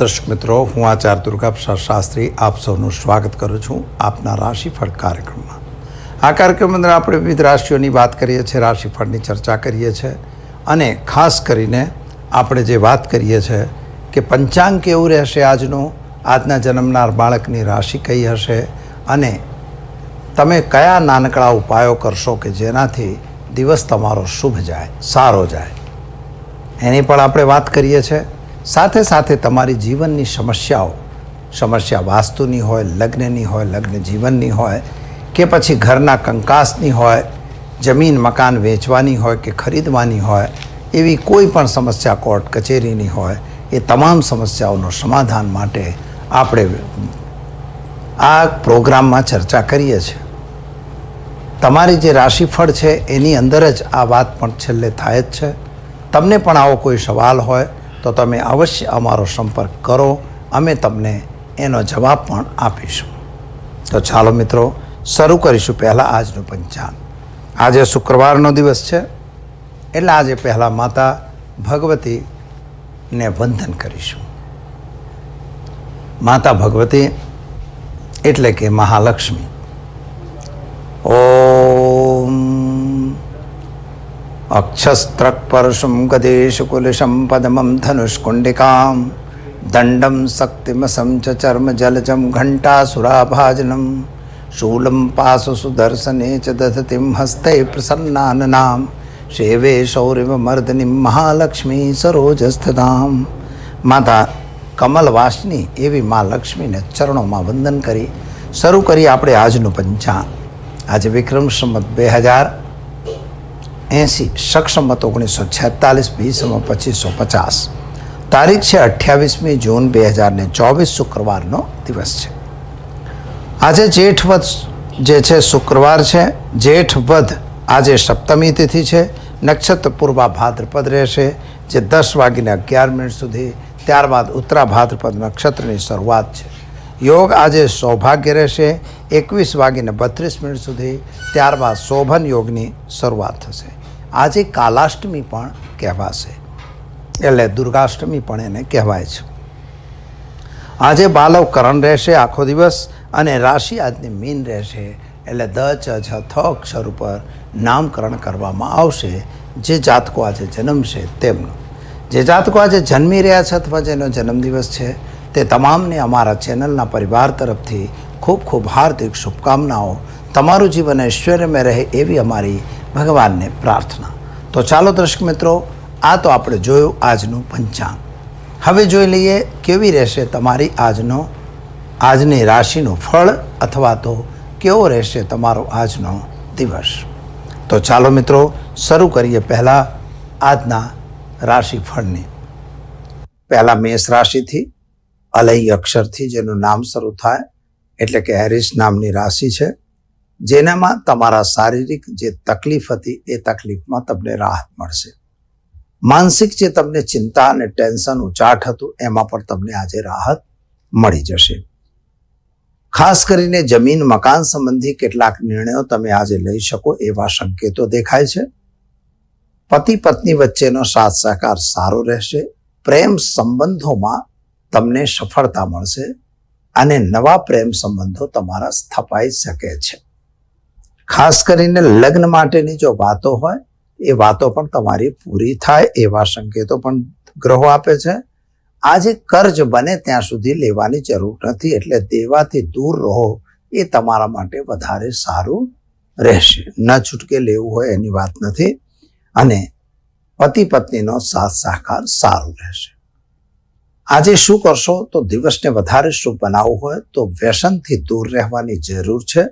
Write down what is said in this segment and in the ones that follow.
દર્શક મિત્રો, હું આચાર્ય દુર્ગા શાસ્ત્રી આપ સૌનું સ્વાગત કરું છું આપના રાશિફળ કાર્યક્રમમાં. આ કાર્યક્રમ અંદર આપણે વિવિધ રાશિઓની વાત કરીએ છીએ, રાશિફળની ચર્ચા કરીએ છીએ અને ખાસ કરીને આપણે જે વાત કરીએ છીએ કે પંચાંગ કેવું રહેશે આજનું? આજના જન્મનાર બાળકની રાશિ કઈ હશે? અને તમે કયા નાનકડા ઉપાયો કરશો કે જેનાથી દિવસ તમારો શુભ જાય, સારો જાય? એની પણ આપણે વાત કરીએ છીએ. સાથે સાથે તમારી જીવનની સમસ્યાઓ, સમસ્યા વાસ્તુની હોય, લગ્નની હોય, લગ્ન જીવનની હોય, કે પછી ઘરના કંકાસની હોય, જમીન મકાન વેચવાની હોય કે ખરીદવાની હોય, એવી કોઈ પણ સમસ્યા કોર્ટ કચેરીની હોય, એ તમામ સમસ્યાઓનો સમાધાન માટે આપણે આ પ્રોગ્રામમાં ચર્ચા કરીએ છીએ. તમારી જે રાશિફળ છે, એની અંદર જ આ વાત પણ છેલ્લે થાય જ છે. તમને પણ આવો કોઈ સવાલ હોય તો તમે અવશ્ય અમારો સંપર્ક કરો. અમે તમને એનો જવાબ પણ આપીશું. તો ચાલો મિત્રો, શરૂ કરીશું પહેલાં આજનું પંચાંગ. આજે શુક્રવારનો દિવસ છે. એટલે આજે પહેલાં માતા ભગવતીને વંદન કરીશું. માતા ભગવતી એટલે કે મહાલક્ષ્મી. ઓમ અક્ષસ્ત્રક્પરશું ગદેશકુલશં પદમં ધનુષ્કુંડિકાં દંડમ શક્તિમસં ચ ચર્મ જલજમ ઘંટાસુરાભાજનમ શૂलं પાસુ સુદર્શને ચ દધતિં હસ્તે પ્રસન્નાનનામ શેવે શૌર્યમર્દનિં મહાલક્ષ્મી સરોજસ્થતામ માતા કમલવાસની એવી મા લક્ષ્મીને ચરણોમાં વંદન કરી શરૂ કરી આપણે આજનું પંચાંગ આજે વિક્રમ સંમત બે હજાર એંસી સક્ષમત ઓગણીસો છેતાલીસ બીસમાં પચીસો પચાસ. તારીખ છે અઠ્યાવીસમી જૂન બે હજાર ને ચોવીસ શુક્રવારનો દિવસ છે. આજે જેઠવદ જે છે શુક્રવાર છે. જેઠવદ આજે સપ્તમી તિથિ છે. નક્ષત્ર પૂર્વા ભાદ્રપદ રહેશે. જે દસ વાગીને અગિયાર મિનિટ સુધી ત્યારબાદ ઉત્તરા ભાદ્રપદ નક્ષત્રની શરૂઆત છે. યોગ આજે સૌભાગ્ય રહેશે. એકવીસ વાગીને બત્રીસ મિનિટ સુધી ત્યારબાદ શોભન યોગની શરૂઆત થશે. આજે કાલાષ્ટમી પણ કહેવાશે. એટલે દુર્ગાષ્ટમી પણ એને કહેવાય છે. આજે બાલવ કરણ રહેશે આખો દિવસ અને રાશિ આજની મીન રહેશે. એટલે દ, ચ, છ, થ અક્ષર ઉપર નામકરણ કરવામાં આવશે. જે જાતકો આજે જન્મશે તેમનું. જે જાતકો આજે જન્મી રહ્યા છે અથવા જેનો જન્મદિવસ છે, તે તમામને અમારા ચેનલના પરિવાર તરફથી ખૂબ ખૂબ હાર્દિક શુભકામનાઓ. તમારું જીવન ઐશ્વર્યમય રહે એવી અમારી ભગવાનને પ્રાર્થના. તો ચાલો દર્શક મિત્રો, આ તો આપણે જોયું આજનું પંચાંગ. હવે જોઈ લઈએ કેવી રહેશે તમારી આજનો, આજની રાશિનું ફળ અથવા તો કેવો રહેશે તમારો આજનો દિવસ. તો ચાલો મિત્રો, શરૂ કરીએ પહેલાં આજના રાશિફળની. પહેલાં મેષ રાશિથી અલય અક્ષરથી, જેનું નામ શરૂ થાય, એટલે કે હેરિસ નામની રાશિ છે. જેનામાં તમારા શારીરિક જે તકલીફ હતી એ તકલીફમાં તમને રાહત મળશે. માનસિક જે તમને ચિંતા અને ટેન્શન ઉચાટ હતું, એમાં પણ તમને આજે રાહત મળી જશે. ખાસ કરીને જમીન મકાન સંબંધી કેટલાક નિર્ણયો તમે આજે લઈ શકો એવા સંકેતો દેખાય છે. પતિ પત્ની વચ્ચેનો સાથ સહકાર સારો રહેશે. પ્રેમ સંબંધોમાં તમને સફળતા મળશે અને નવા પ્રેમ સંબંધો તમારા સ્થપાઈ શકે છે. ખાસ કરીને લગ્ન માટેની જો વાતો હોય, એ વાતો પણ તમારી પૂરી થાય એવા સંકેતો પણ ગ્રહો આપે છે. આજે કર્જ બને ત્યાં સુધી લેવાની જરૂર નથી, એટલે દેવાથી દૂર રહો એ તમારા માટે વધારે સારું રહેશે. ન છૂટકે લેવું હોય એની વાત નથી અને પતિ પત્નીનો સાથ સહકાર સારો રહેશે. આજે શું કરશો? તો દિવસને વધારે શુભ બનાવવું હોય તો વ્યસનથી દૂર રહેવાની જરૂર છે.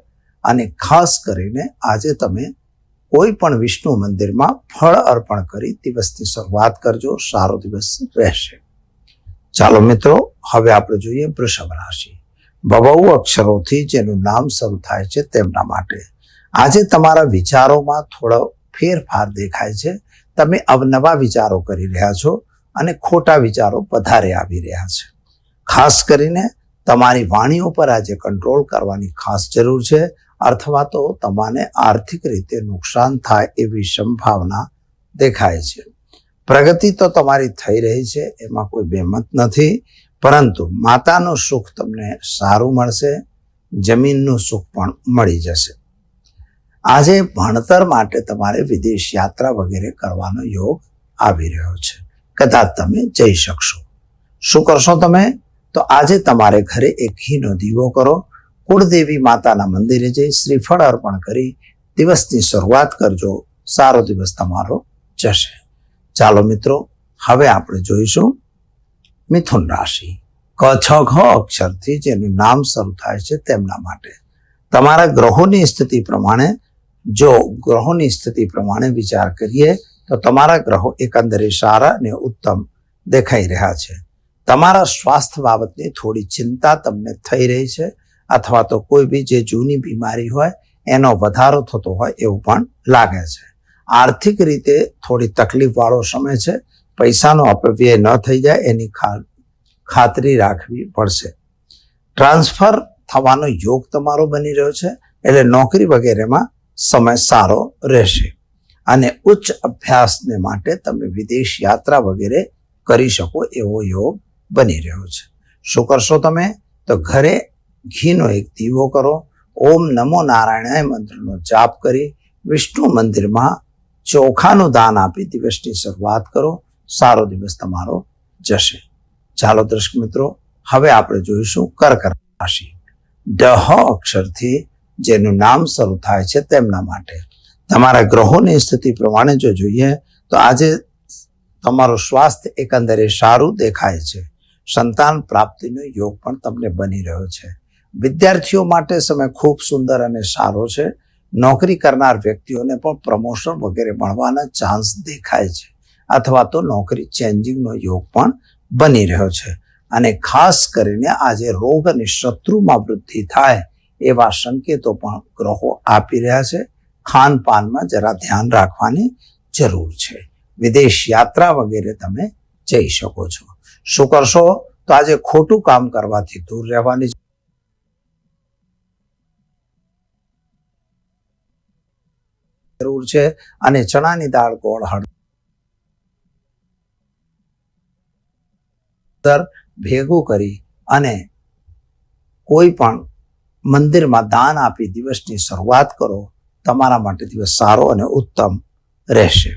અને ખાસ કરીને આજે તમે કોઈ પણ વિષ્ણુ મંદિરમાં ફળ અર્પણ કરી દિવસની શરૂઆત કરજો, સારો દિવસ રહેશે. ચાલો મિત્રો, હવે આપણે જોઈએ વૃષભ રાશિ. બબુ અક્ષરોથી જેનું નામ શરૂ થાય છે તેમના માટે. આજે તમારા વિચારોમાં થોડો ફેરફાર દેખાય છે. તમે અવનવા વિચારો કરી રહ્યા છો અને ખોટા વિચારો વધારે આવી રહ્યા છે. ખાસ કરીને તમારી વાણી ઉપર આજે કંટ્રોલ કરવાની ખાસ જરૂર છે. અથવા તો તમારે આર્થિક રીતે નુકસાન થાય એવી સંભાવના દેખાય છે. પ્રગતિ તો તમારી થઈ રહી છે, એમાં કોઈ બેમત નથી, પરંતુ માતાનું સુખ તમને સારું મળશે, જમીનનું સુખ પણ મળી જશે. આજે ભણતર માટે તમારે વિદેશ યાત્રા વગેરે કરવાનો યોગ આવી રહ્યો છે. કદાચ તમે જઈ શકશો. શું કરશો તમે? તો આજે તમારે ઘરે એક ઘીનો દીવો કરો કુળદેવી માતાના મંદિરે જઈ શ્રીફળ અર્પણ કરી દિવસની શરૂઆત કરજો. સારો દિવસ તમારો જશે. ચાલો મિત્રો, હવે આપણે જોઈશું મિથુન રાશિ. ક છ ઘ અક્ષરથી જેનું નામ શરૂ થાય છે તેમના માટે. તમારા ગ્રહોની સ્થિતિ પ્રમાણે, જો ગ્રહોની સ્થિતિ પ્રમાણે વિચાર કરીએ, તો તમારા ગ્રહો એકંદરે સારા અને ઉત્તમ દેખાઈ રહ્યા છે. તમારા સ્વાસ્થ્ય બાબતની થોડી ચિંતા તમને થઈ રહી છે. અથવા તો કોઈ બી જે જૂની બીમારી હોય, એનો વધારો થતો હોય એવું પણ લાગે છે. આર્થિક રીતે થોડી તકલીફવાળો સમય છે. પૈસાનો અપવ્યય ન થઈ જાય, એની ખાતરી રાખવી પડશે. ટ્રાન્સફર થવાનો યોગ તમારો બની રહ્યો છે, એટલે નોકરી વગેરેમાં સમય સારો રહેશે. અને ઉચ્ચ અભ્યાસને માટે તમે વિદેશ યાત્રા વગેરે કરી શકો એવો યોગ બની રહ્યો છે. શું કરશો તમે? તો ઘરે ઘીનો એક દીવો કરો. ઓમ નમો નારાયણાય મંત્રનો જાપ કરી વિષ્ણુ મંદિરમાં ચોખાનું દાન આપી દિવસની શરૂઆત કરો. સારો દિવસ તમારો જશે. ચાલો દર્શક મિત્રો, હવે આપણે જોઈશું કર્ક રાશિ. ડહ અક્ષરથી જેનું નામ શરૂ થાય છે તેમના માટે. તમારા ગ્રહોની સ્થિતિ પ્રમાણે જો જોઈએ, તો આજે તમારું સ્વાસ્થ્ય એકંદરે સારું દેખાય છે. સંતાન પ્રાપ્તિનો યોગ પણ તમને બની રહ્યો છે. વિદ્યાર્થીઓ માટે સમય ખૂબ સુંદર અને સારો છે. નોકરી કરનાર વ્યક્તિઓને પણ પ્રમોશન વગેરે મળવાના ચાન્સ દેખાય છે અથવા તો નોકરી ચેન્જિંગનો યોગ પણ બની રહ્યો છે. અને ખાસ કરીને આજે રોગ અને શત્રુમાં વૃદ્ધિ થાય એવા સંકેતો પણ ગ્રહો આપી રહ્યા છે. ખાનપાનમાં જરા ધ્યાન રાખવાની જરૂર છે. વિદેશ યાત્રા વગેરે તમે જઈ શકો છો. શું કરશો? તો આજે ખોટું કામ કરવાથી દૂર રહેવાની જરૂર છે અને ચણાની દાળ ગોળ હળદર ભેગું કરી અને કોઈ પણ મંદિરમાં દાન આપી દિવસની શરૂઆત કરો, તમારા માટે દિવસ સારો અને ઉત્તમ રહેશે.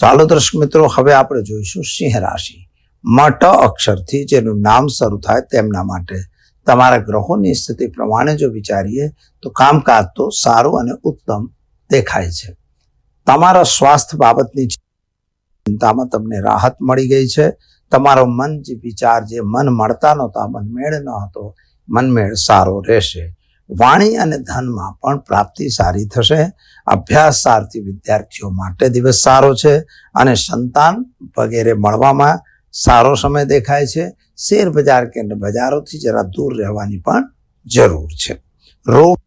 ચાલો દર્શક મિત્રો, હવે આપણે જોઈશું સિંહ રાશિ. મટ અક્ષરથી જેનું નામ શરૂ થાય તેમના માટે. તમારા ગ્રહોની સ્થિતિ પ્રમાણે જો વિચારીએ તો કામકાજ તો સારું અને ઉત્તમ દેખાય છે. તમારા સ્વાસ્થ્ય બાબતની ચિંતામાં તમને રાહત મળી ગઈ છે. તમારો મન જે વિચાર જે મન મળતા નહોતા, મનમેળ ન હતો, મનમેળ સારો રહેશે. વાણી અને ધનમાં પણ પ્રાપ્તિ સારી થશે. અભ્યાસ સારથી વિદ્યાર્થીઓ માટે દિવસ સારો છે અને સંતાન વગેરે મળવામાં સારો સમય દેખાય છે. શેર બજાર કે બજારોથી જરા દૂર રહેવાની પણ જરૂર છે. રોગ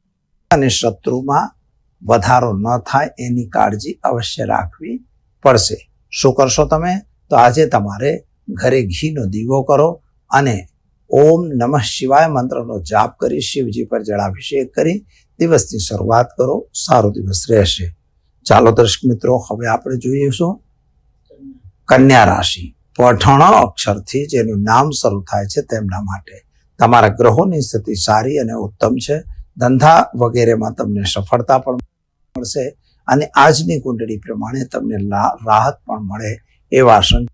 અને શત્રુમાં વધારો ન થાય, એની કાળજી અવશ્ય રાખવી પડશે. શું કરશો તમે? તો આજે તમારે ઘરે ઘીનો દીવો કરો અને ઓમ નમઃ શિવાય મંત્રનો જાપ કરી શિવજી પર જળાભિષેક કરી દિવસની શરૂઆત કરો, સારો દિવસ રહેશે. ચાલો દર્શક મિત્રો, હવે આપણે જોઈશું કન્યા રાશિ. પઠણ અક્ષરથી જેનું નામ શરૂ થાય છે તેમના માટે. તમારા ગ્રહોની સ્થિતિ સારી અને ઉત્તમ છે. ધંધા વગેરેમાં તમને સફળતા પણ મળશે અને આજની કુંડળી પ્રમાણે તમને રાહત પણ મળે એવા સંકેત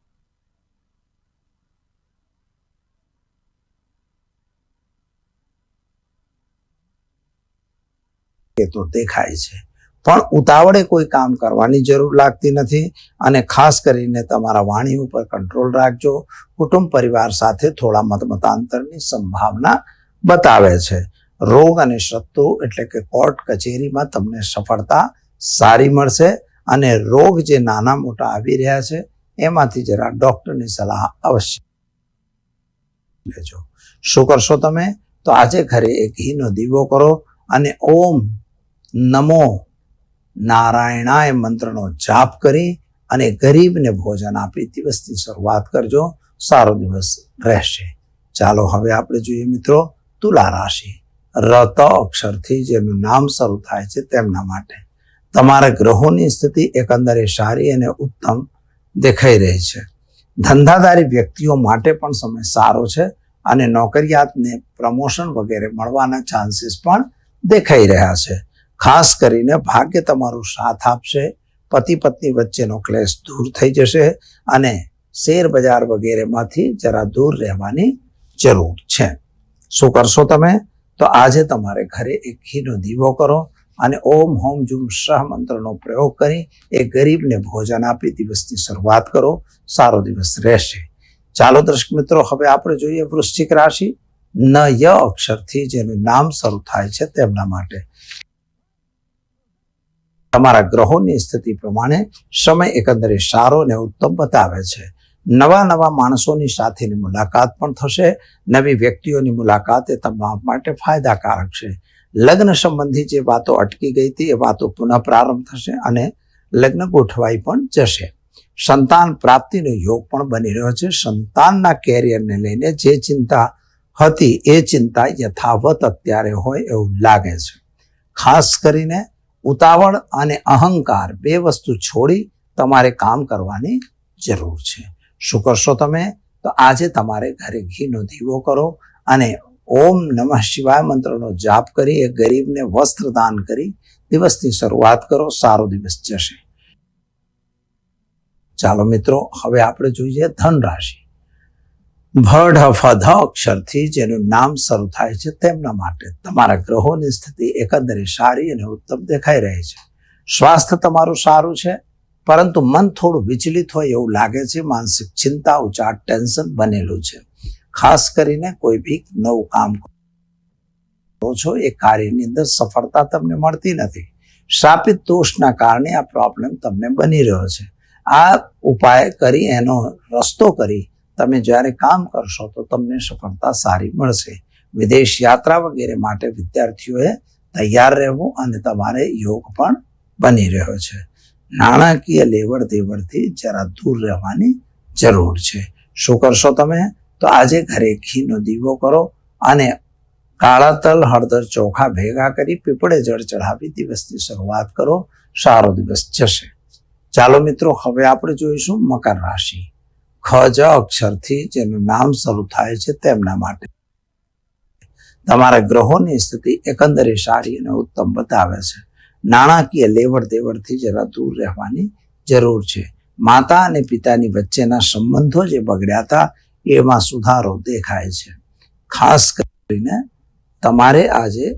તો દેખાય છે. પણ ઉતાવળે કોઈ કામ કરવાની જરૂર લાગતી નથી અને ખાસ કરીને તમારા વાણી ઉપર કંટ્રોલ રાખજો. કુટુંબ પરિવાર સાથે થોડા મતમતાંતરની સંભાવના બતાવે છે. રોગ અને શત્રુ એટલે કે કોર્ટ કચેરીમાં તમને સફળતા સારી મળશે અને રોગ જે નાના મોટા આવી રહ્યા છે, એમાંથી જરા ડૉક્ટરની સલાહ અવશ્ય લેજો. શું કરશો તમે? તો આજે ઘરે એક ઘીનો દીવો કરો અને ઓમ નમો નારાયણાય મંત્રનો જાપ કરી અને ગરીબને ભોજન આપી દિવસની શરૂઆત કરજો. સારો દિવસ રહેશે. ચાલો હવે આપણે જોઈએ મિત્રો તુલા રાશિ. રત અક્ષરથી જેનું નામ શરૂ થાય છે તેમના માટે. તમારા ગ્રહોની સ્થિતિ એકંદરે સારી અને ઉત્તમ દેખાઈ રહી છે. ધંધાદારી વ્યક્તિઓ માટે પણ સમય સારો છે અને નોકરિયાતને પ્રમોશન વગેરે મળવાના ચાન્સીસ પણ દેખાઈ રહ્યા છે. ખાસ કરીને ભાગ્ય તમારો સાથ આપશે, પતિ પત્ની વચ્ચેનો ક્લેશ દૂર થઈ જશે અને શેર બજાર વગેરેમાંથી જરા દૂર રહેવાની જરૂર છે. શું કરશો તમે? તો આજે તમારે ઘરે એક ઘીનો દીવો કરો અને ઓમ હોમ જુમ શાહ મંત્રનો પ્રયોગ કરી એ ગરીબને ભોજન આપી દિવસની શરૂઆત કરો. સારો દિવસ રહેશે. ચાલો દર્શક મિત્રો, હવે આપણે જોઈએ વૃશ્ચિક રાશિ. ન ય અક્ષરથી જેનું નામ શરૂ થાય છે તેમના માટે. તમારા ગ્રહોની સ્થિતિ પ્રમાણે સમય એકંદરે સારો અને ઉત્તમ બતાવે છે. નવા નવા માણસોની સાથેની મુલાકાત પણ થશે. નવી વ્યક્તિઓની મુલાકાત એ તમારા માટે ફાયદાકારક છે. લગ્ન સંબંધી જે વાતો અટકી ગઈ હતી એ વાતો પુનઃ પ્રારંભ થશે અને લગ્ન ગોઠવાઈ પણ જશે. સંતાન પ્રાપ્તિનો યોગ પણ બની રહ્યો છે. સંતાનના કેરિયરને લઈને જે ચિંતા હતી એ ચિંતા યથાવત અત્યારે હોય એવું લાગે છે. ખાસ કરીને ઉતાવળ અને અહંકાર બે વસ્તુ છોડી તમારે કામ કરવાની જરૂર છે. શું કરશો તમે? તો આજે તમારે ઘરે ઘીનો દીવો કરો અને ઓમ નમઃ શિવાય મંત્રનો જાપ કરી એ ગરીબને વસ્ત્ર દાન કરી દિવસની શરૂઆત કરો, સારો દિવસ જશે. ચાલો મિત્રો, હવે આપણે જોઈએ ધન રાશિ ભઢ ફધ અક્ષરથી જેનું નામ શરૂ થાય છે તેમના માટે તમારા ગ્રહોની સ્થિતિ એકંદરે સારી અને ઉત્તમ દેખાઈ રહી છે. સ્વાસ્થ્ય તમારું સારું છે પરંતુ મન થોડું વિચલિત હોય એવું લાગે છે, માનસિક ચિંતા ઉચાટ ટેન્શન બનેલું છે. ખાસ કરીને કોઈ બી નવું કામ કરો છો, એ કાર્યની અંદર સફળતા તમને મળતી નથી. શાપિત દોષના કારણે આ પ્રોબ્લેમ તમને બની રહ્યો છે. આ ઉપાય કરી, એનો રસ્તો કરી તમે જ્યારે કામ કરશો તો તમને સફળતા સારી મળશે. વિદેશ યાત્રા વગેરે માટે વિદ્યાર્થીઓએ તૈયાર રહેવું અને તમારે યોગ પણ બની રહ્યો છે. નાણાકીય લેવડ દેવડથી જરા દૂર રહેવાની જરૂર છે. શું કરશો તમે? તો આજે ઘરે ઘીનો દીવો કરો અને કાળા તલ હળદર ચોખા ભેગા કરી પીપળે જળ ચઢાવી દિવસની શરૂઆત કરો. સારો દિવસ જશે. ચાલો મિત્રો, હવે આપણે જોઈશું મકર રાશિ. ખજ અક્ષરથી જેનું નામ શરૂ થાય છે તેમના માટે. તમારા ગ્રહોની સ્થિતિ એકંદરે સારી અને ઉત્તમ બતાવે છે. નાણાકીય લેવડ દેવડથી જરા દૂર રહેવાની જરૂર છે. માતા અને પિતાની વચ્ચેના સંબંધો જે બગડ્યા હતા, એમાં સુધારો દેખાય છે. ખાસ કરીને તમારે આજે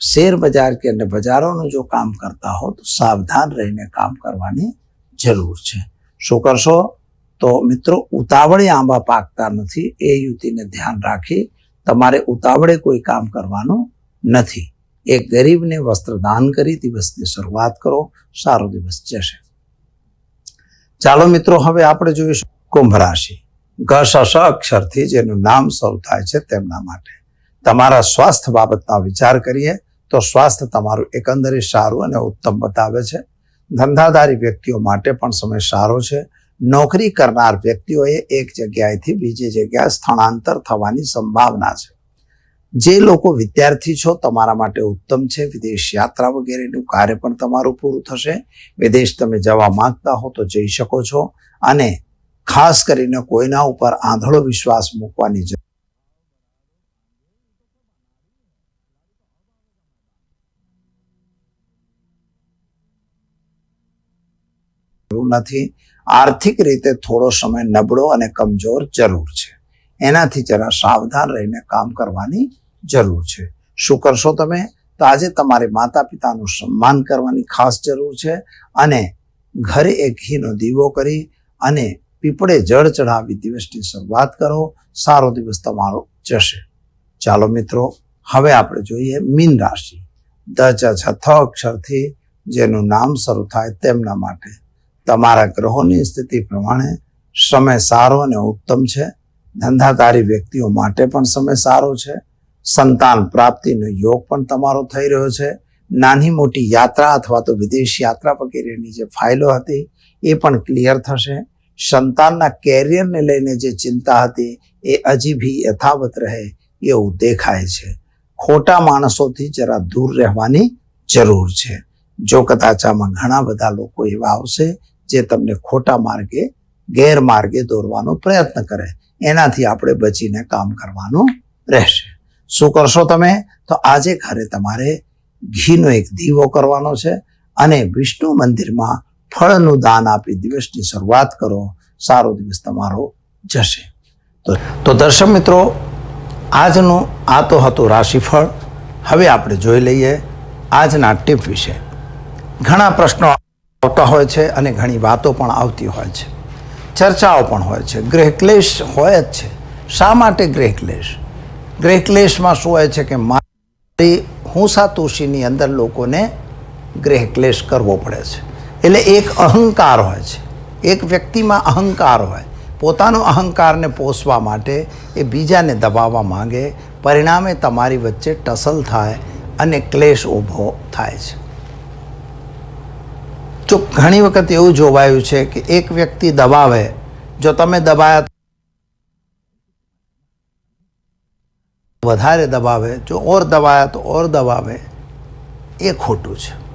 શેર બજાર કે અને બજારોનું જો કામ કરતા હો, તો સાવધાન રહીને કામ કરવાની જરૂર છે. શું કરશો? તો મિત્રો, ઉતાવળે આંબા પાકતા નથી, એ યુતિને ધ્યાન રાખી તમારે ઉતાવળે કોઈ કામ કરવાનું નથી. એક ગરીબને વસ્ત્ર દાન કરી દિવસની શરૂઆત કરો, સારો દિવસ જશે. ચાલો મિત્રો, હવે આપણે જોઈશું કુંભ રાશિ. ઘસ અક્ષરથી જેનું નામ શરૂ થાય છે તેમના માટે. તમારા સ્વાસ્થ્ય બાબતના વિચાર કરીએ, તો સ્વાસ્થ્ય તમારું એકંદરે સારું અને ઉત્તમ બતાવે છે. ધંધાધારી વ્યક્તિઓ માટે પણ સમય સારો છે. નોકરી કરનાર વ્યક્તિઓએ એક જગ્યાએથી બીજી જગ્યાએ સ્થળાંતર થવાની સંભાવના છે. જે લોકો વિદ્યાર્થી છો, તમારા માટે ઉત્તમ છે. વિદેશ યાત્રા વગેરેનું કાર્ય પણ તમારું પૂરું થશે. વિદેશ તમે જવા માંગતા હો તો જઈ શકો છો. અને ખાસ કરીને કોઈના ઉપર આંધળો વિશ્વાસ મૂકવાની જરૂર નથી. આર્થિક રીતે થોડો સમય નબળો અને કમજોર જરૂર છે. એનાથી જરા સાવધાન રહીને કામ કરવાની જરૂર છે. શું કરશો તમે? તો આજે તમારે માતા પિતાનું સન્માન કરવાની ખાસ જરૂર છે અને ઘરે એક ઘીનો દીવો કરી અને પીપળે જળ ચઢાવી દિવસની શરૂઆત કરો. સારો દિવસ તમારો જશે. ચાલો મિત્રો, હવે આપણે જોઈએ મીન રાશિ. દ ચ છ અક્ષરથી જેનું નામ શરૂ થાય તેમના માટે. તમારા ગ્રહોની સ્થિતિ પ્રમાણે સમય સારો અને ઉત્તમ છે. ધંધાદારી વ્યક્તિઓ માટે પણ સમય સારો છે. સંતાન પ્રાપ્તિનો યોગ પણ તમારો થઈ રહ્યો છે. નાની મોટી યાત્રા અથવા તો વિદેશ યાત્રા વગેરેની જે ફાઇલો હતી એ પણ ક્લિયર થશે. સંતાનના કેરિયરને લઈને જે ચિંતા હતી એ હજી બી યથાવત રહે એવું દેખાય છે. ખોટા માણસોથી જરા દૂર રહેવાની જરૂર છે. જો કદાચ આમાં ઘણા બધા લોકો એવા આવશે જે તમને ખોટા માર્ગે, ગેરમાર્ગે દોરવાનો પ્રયત્ન કરે. એનાથી આપણે બચીને કામ કરવાનું રહેશે. શું કરશો તમે? તો આજે ઘરે તમારે ઘીનો એક દીવો કરવાનો છે અને વિષ્ણુ મંદિરમાં ફળનું દાન આપી દિવસની શરૂઆત કરો. સારો દિવસ તમારો જશે. તો તો દર્શક મિત્રો, આજનું આ તો હતું રાશિફળ. હવે આપણે જોઈ લઈએ આજના ટીપ વિશે. ઘણા પ્રશ્નો આવતા હોય છે અને ઘણી વાતો પણ આવતી હોય છે. ચર્ચાઓ પણ હોય છે. ગ્રહ ક્લેશ હોય જ છે. શા માટે ગ્રહ ક્લેશ? ગૃહ ક્લેશમાં શું હોય છે કે મારી હું સાતુષીની અંદર લોકોને ગૃહ ક્લેશ કરવો પડે છે. એટલે એક અહંકાર હોય છે. એક વ્યક્તિમાં અહંકાર હોય. પોતાનો અહંકારને પોષવા માટે એ બીજાને દબાવવા માંગે. પરિણામે તમારી વચ્ચે ટસલ થાય અને ક્લેશ ઊભો થાય છે. જો ઘણી વખત એવું જોવાયું છે કે એક વ્યક્તિ દબાવે. જો તમે દબાયા વધારે દબાવે, જો ઓર દબાયા તો ઓર દબાવે, એ ખોટું છે.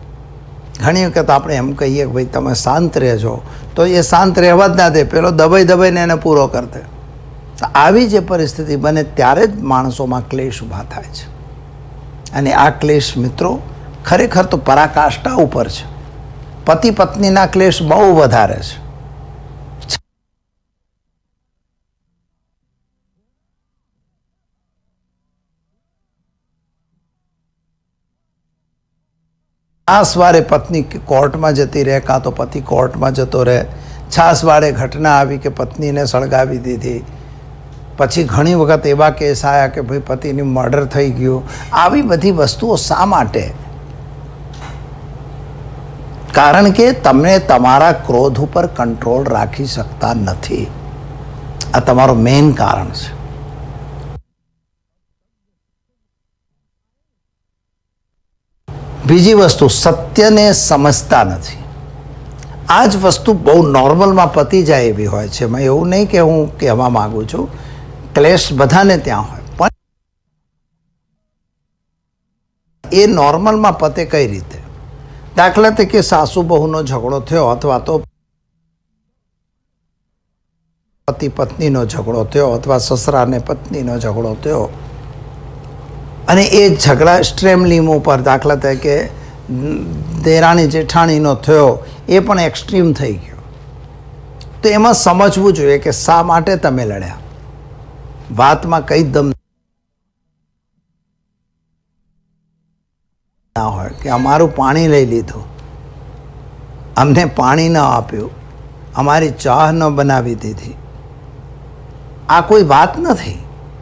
ઘણી વખત આપણે એમ કહીએ કે ભાઈ, તમે શાંત રહેજો. તો એ શાંત રહેવા જ ના દે. પેલો દબાઈ દબાઈને એને પૂરો કરી દે. તો આવી જે પરિસ્થિતિ બને ત્યારે જ માણસોમાં ક્લેશ ઊભા થાય છે. અને આ ક્લેશ મિત્રો ખરેખર તો પરાકાષ્ઠા ઉપર છે. પતિ પત્નીના ક્લેશ બહુ વધારે છે. છાસ વારે પત્ની કોર્ટમાં જતી રહે કાં તો પતિ કોર્ટમાં જતો રહે છાસ વારે ઘટના આવી કે પત્નીને સળગાવી દીધી પછી ઘણી વખત એવા કેસ આવ્યા કે ભાઈ પતિનું મર્ડર થઈ ગયું આવી બધી વસ્તુઓ શા માટે? કારણ કે તમે તમારા ક્રોધ ઉપર કંટ્રોલ રાખી શકતા નથી. આ તમારો મેઇન કારણ છે. બીજી વસ્તુ, સત્યને સમજતા નથી. આ જ વસ્તુ બહુ નોર્મલમાં પતી જાય એવી હોય છે. મેં એવું નહીં કે હું કહેવા માગું છું, ક્લેશ બધાને ત્યાં હોય. પણ એ નોર્મલમાં પતે કઈ રીતે? દાખલા તરીકે સાસુ બહુનો ઝઘડો થયો અથવા તો પતિ પત્નીનો ઝઘડો થયો અથવા સસરા અને પત્નીનો ઝઘડો થયો. અને એ ઝઘડા એક્સ્ટ્રીમલીમ ઉપર દાખલા તરીકે દેરાણી જેઠાણીનો થયો, એ પણ એક્સ્ટ્રીમ થઈ ગયો. તો એમાં સમજવું જોઈએ કે શા માટે તમે લડ્યા. વાતમાં કઈ દમ ના હોય કે અમારું પાણી લઈ લીધું. અમને પાણી ન આપ્યું. અમારી ચાહ ન બનાવી દીધી. આ કોઈ વાત નથી.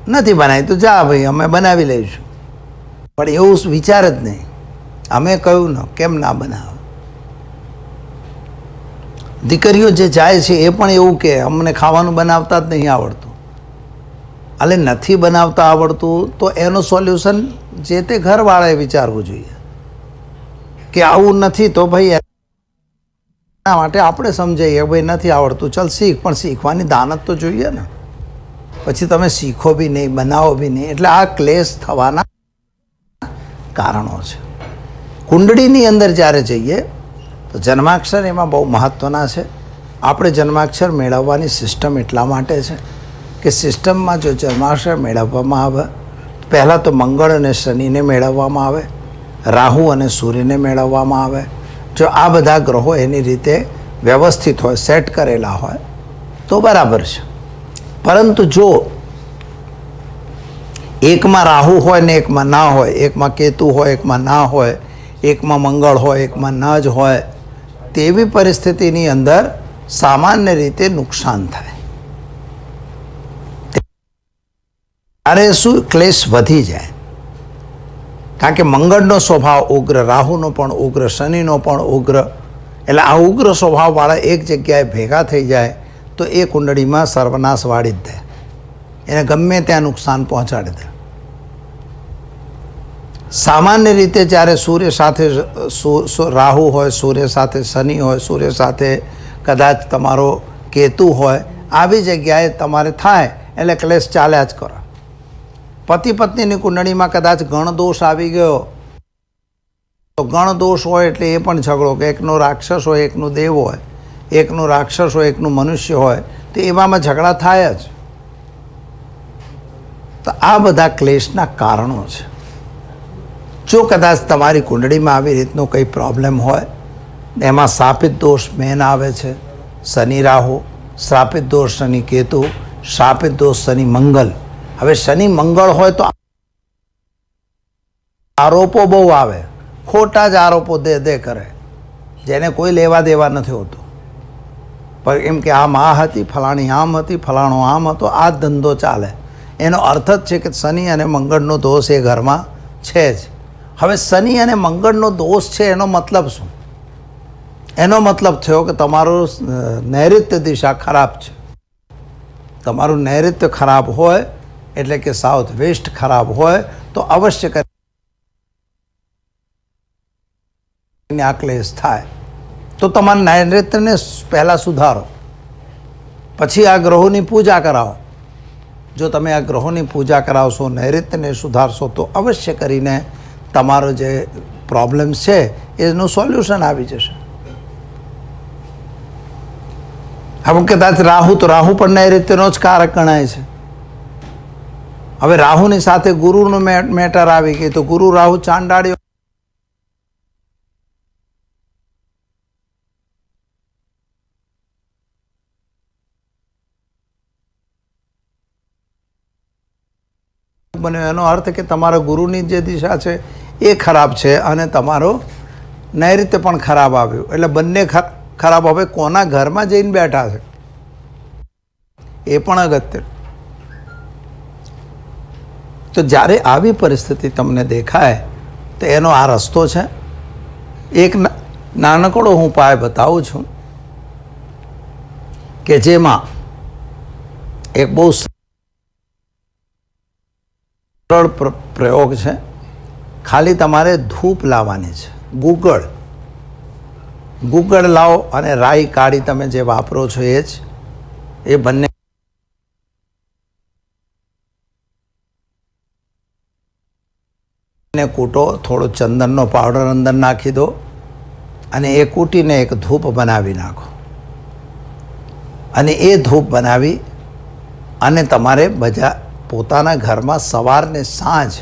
નથી બનાવી. તો જા ભાઈ, અમે બનાવી લઈશું. પણ એવું વિચાર જ નહીં. અમે કહ્યું ને, કેમ ના બનાવે? દીકરીઓ જે જાય છે એ પણ એવું કે અમને ખાવાનું બનાવતા જ નહીં આવડતું. એટલે નથી બનાવતા આવડતું, તો એનું સોલ્યુશન જે તે ઘરવાળાએ વિચારવું જોઈએ. કે આવું નથી, તો ભાઈ એના માટે આપણે સમજાઈએ ભાઈ નથી આવડતું, ચાલ શીખ, પણ શીખવાની દાનત તો જોઈએ ને. પછી તમે શીખો બી નહીં, બનાવો બી નહીં, એટલે આ ક્લેશ થવાના કારણો છે. કુંડળીની અંદર જ્યારે જઈએ, તો જન્માક્ષર એમાં બહુ મહત્ત્વના છે. આપણે જન્માક્ષર મેળવવાની સિસ્ટમ એટલા માટે છે કે સિસ્ટમમાં જો જન્માક્ષર મેળવવામાં આવે પહેલાં તો મંગળ અને શનિને મેળવવામાં આવે, રાહુ અને સૂર્યને મેળવવામાં આવે. જો આ બધા ગ્રહો એની રીતે વ્યવસ્થિત હોય, સેટ કરેલા હોય, તો બરાબર છે. પરંતુ જો એકમાં રાહુ હોય ને એકમાં ના હોય, એકમાં કેતુ હોય, એકમાં ના હોય, એકમાં મંગળ હોય, એકમાં ન જ હોય, તેવી પરિસ્થિતિની અંદર સામાન્ય રીતે નુકસાન થાય. ત્યારે શું ક્લેશ વધી જાય? કારણ કે મંગળનો સ્વભાવ ઉગ્ર, રાહુનો પણ ઉગ્ર, શનિનો પણ ઉગ્ર. એટલે આ ઉગ્ર સ્વભાવવાળા એક જગ્યાએ ભેગા થઈ જાય તો એ કુંડળીમાં સર્વનાશ વાળી જ દે એને ગમે ત્યાં નુકસાન પહોંચાડી દે. સામાન્ય રીતે જ્યારે સૂર્ય સાથે રાહુ હોય, સૂર્ય સાથે શનિ હોય, સૂર્ય સાથે કદાચ તમારો કેતુ હોય, આવી જગ્યાએ તમારે થાય એટલે ક્લેશ ચાલ્યા જ કરો. પતિ પત્નીની કુંડળીમાં કદાચ ગણ દોષ આવી ગયો, તો ગણ દોષ હોય એટલે એ પણ ઝઘડો કે એકનો રાક્ષસ હોય, એકનું દેવ હોય, એકનું રાક્ષસ હોય, એકનું મનુષ્ય હોય, તો એવામાં ઝઘડા થાય જ. તો આ બધા ક્લેશના કારણો છે. જો કદાચ તમારી કુંડળીમાં આવી રીતનો કંઈ પ્રોબ્લેમ હોય એમાં શ્રાપિત દોષ મેન આવે છે, શનિ રાહુ, શ્રાપિત દોષ શનિ કેતુ, શ્રાપિત દોષ શનિ મંગલ. હવે શનિ મંગળ હોય તો આરોપો બહુ આવે. ખોટા જ આરોપો દે દે કરે. જેને કોઈ લેવા દેવા નથી હોતું. પણ એમ કે આમ આ હતી, ફલાણી આમ હતી, ફલાણો આમ હતો, આ ધંધો ચાલે. એનો અર્થ જ છે કે શનિ અને મંગળનો દોષ એ ઘરમાં છે જ. હવે શનિ અને મંગળનો દોષ છે એનો મતલબ શું? એનો મતલબ થયો કે તમારું નૈઋત્ય દિશા ખરાબ છે. તમારું નૈઋત્ય ખરાબ હોય એટલે કે સાઉથ વેસ્ટ ખરાબ હોય તો અવશ્ય કરીને આ થાય. તો તમારા નૈઋત્યને પહેલાં સુધારો. પછી આ ગ્રહોની પૂજા કરાવો. જો તમે આ ગ્રહોની પૂજા કરાવશો, નૈઋત્યને સુધારશો, તો અવશ્ય કરીને તમારો જે પ્રોબ્લેમ છે, એનું સોલ્યુશન આવી જશે. હવે કદાચ રાહુ, તો રાહુ પણ નૈઋત્યનો જ કારક ગણાય છે. હવે રાહુની સાથે ગુરુનું મેટર આવી ગઈ, તો ગુરુ રાહુ ચાંડાળીઓ બન્યો એનો અર્થ કે તમારા ગુરુની જે દિશા છે એ ખરાબ છે અને તમારો નૈઋત્ય પણ ખરાબ આવ્યું. એટલે બંને ખરાબ. હવે કોના ઘરમાં જઈને બેઠા છે? એ પણ અગત્ય તો જ્યારે આવી પરિસ્થિતિ તમને દેખાય, તો એનો આ રસ્તો છે. એક નાનકડો હું ઉપાય બતાવું છું કે જેમાં એક બહુ સરળ પ્રયોગ છે. ખાલી તમારે ધૂપ લાવવાની છે. ગુગળ. ગુગળ લાવો અને રાઈ કાઢી તમે જે વાપરો છો એ જ. એ બંને કૂટો, થોડો ચંદનનો પાવડર અંદર નાખી દો અને એ કૂટીને એક ધૂપ બનાવી નાખો. અને એ ધૂપ બનાવી અને તમારે બધા પોતાના ઘરમાં સવારને સાંજ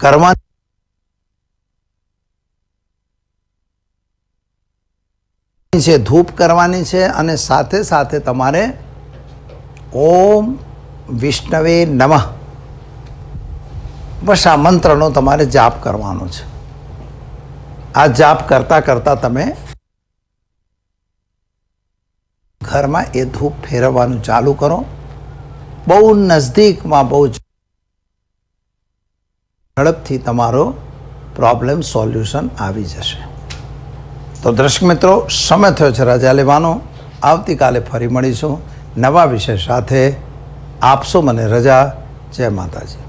કરવા છે, ધૂપ કરવાની છે અને સાથે સાથે તમારે ઓમ વિષ્ણવે નમઃ બસ આ મંત્રનો તમારે જાપ કરવાનો છે. આ જાપ કરતા કરતા તમે ઘરમાં એ ધૂપ ફેરવવાનું ચાલુ કરો. બહુ નજદીકમાં બહુ ઝડપથી તમારો પ્રોબ્લેમ સોલ્યુશન આવી જશે. તો દર્શક મિત્રો, સમય થયો છે રજા લેવાનો. આવતીકાલે ફરી મળીશું. નવા વિષય સાથે આપશો મને રજા. જય માતાજી.